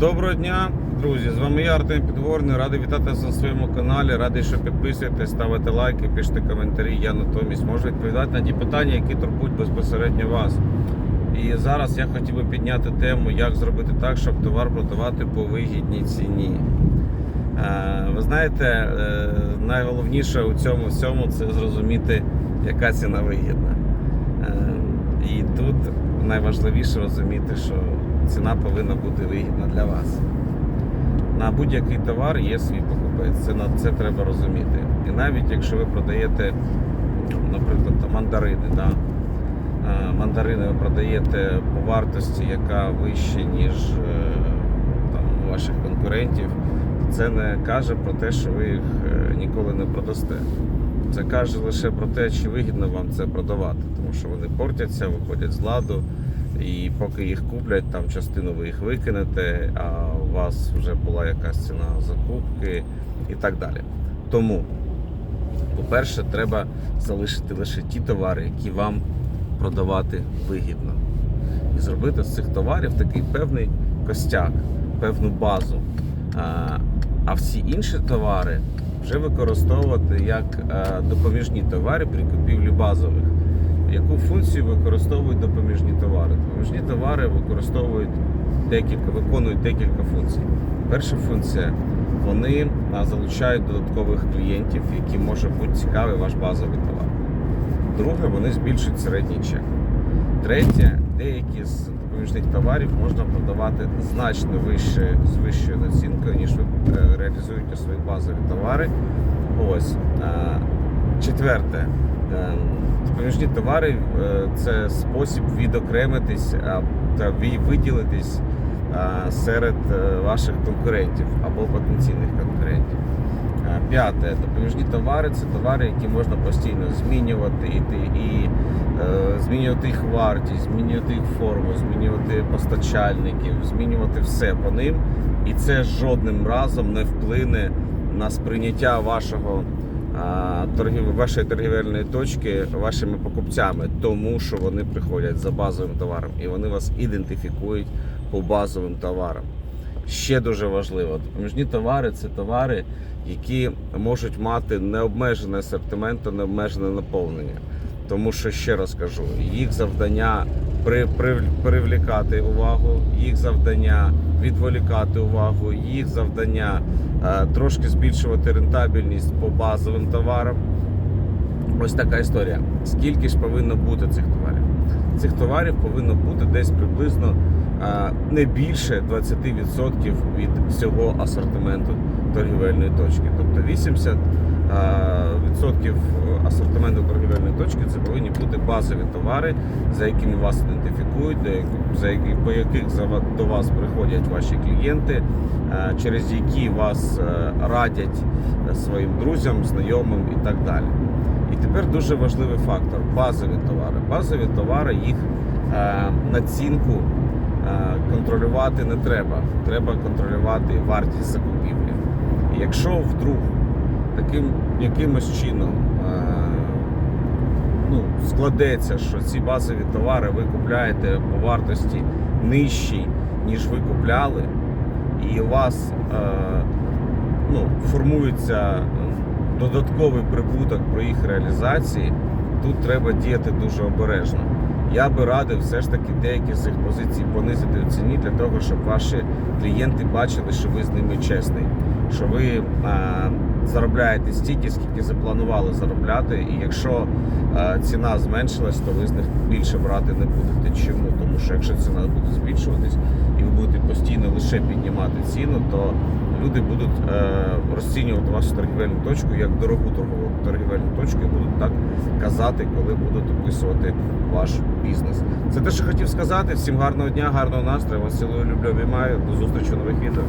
Доброго дня, друзі! З вами я, Артем Підгорний. Радий вітати вас на своєму каналі. Радий, що підписуєтесь, ставите лайки, пишете коментарі. Я натомість можу відповідати на ті питання, які турбують безпосередньо вас. І зараз я хотів би підняти тему, як зробити так, щоб товар продавати по вигідній ціні. Е, Ви знаєте, е, найголовніше у цьому всьому це зрозуміти, яка ціна вигідна. Е, І тут найважливіше розуміти, що ціна повинна бути вигідна для вас. На будь-який товар є свій покупець. Це, на- це треба розуміти. І навіть якщо ви продаєте, наприклад, мандарини, да? Е, мандарини ви продаєте по вартості, яка вища, ніж е, там, ваших конкурентів, це не каже про те, що ви їх е, ніколи не продасте. Це каже лише про те, чи вигідно вам це продавати, тому що вони портяться, виходять з ладу, і поки їх куплять, там частину ви їх викинете, а у вас вже була якась ціна закупки і так далі. Тому, по-перше, треба залишити лише ті товари, які вам продавати вигідно. І зробити з цих товарів такий певний костяк, певну базу. А, всі інші товари вже використовувати як е, допоміжні товари при купівлі базових. Яку функцію використовують допоміжні товари? Допоміжні товари використовують декілька, виконують декілька функцій. Перша функція вони залучають додаткових клієнтів, які може бути цікавий ваш базовий товар. Друге, вони збільшують середній чек. Третє, деякі з допоміжних товарів можна продавати значно вище з вищою націнкою, ніж ви е, реалізуєте свої базові товари. Ось. Четверте, допоміжні товари е, це спосіб відокремитись та виділитись серед е, ваших конкурентів або потенційних конкурентів. Е, П'яте, допоміжні товари це товари, які можна постійно змінювати і, і змінювати їх вартість, змінювати їх форму, змінювати постачальників, змінювати все по ним. І це жодним разом не вплине на сприйняття вашого торгів, вашої торгівельної точки вашими покупцями, тому що вони приходять за базовим товаром і вони вас ідентифікують по базовим товарам. Ще дуже важливо, допоміжні товари це товари, які можуть мати необмежений асортимент та необмежене наповнення. Тому що ще раз кажу, їх завдання при, при, привлікати увагу, їх завдання відволікати увагу, їх завдання е, трошки збільшувати рентабельність по базовим товарам. Ось така історія. Скільки ж повинно бути цих товарів? Цих товарів повинно бути десь приблизно е, не більше 20% від всього асортименту торгівельної точки. Тобто 80% е, асортименту торгівельної точки це повинні бути базові товари, за якими вас ідентифікують, за які, по яких до вас приходять ваші клієнти, е, через які вас е, радять е, своїм друзям, знайомим і так далі. І тепер дуже важливий фактор базові товари. Базові товари їх націнку контролювати не треба. Треба контролювати вартість закупівлі. Якщо вдруг таким якимось чином ну, складеться, що ці базові товари ви купляєте по вартості нижчій, ніж ви купляли, і у вас е, ну, формується е, додатковий прибуток про їх реалізації, тут треба діяти дуже обережно. Я би радив все ж таки деякі з цих позицій понизити у ціні для того, щоб ваші клієнти бачили, що ви з ними чесний, що ви е, заробляєте стільки, скільки запланували заробляти. І якщо е, ціна зменшилась, то ви з них більше брати не будете. Чому? Тому що якщо ціна буде збільшуватись і ви будете постійно лише піднімати ціну, то люди будуть е, розцінювати вашу торгівельну точку як дорогу торгову торгівельну точку і будуть так казати, коли будуть описувати ваш бізнес. Це те, що хотів сказати. Всім гарного дня, гарного настрою. Вас цілую, люблю, обіймаю. До зустрічі у нових відео.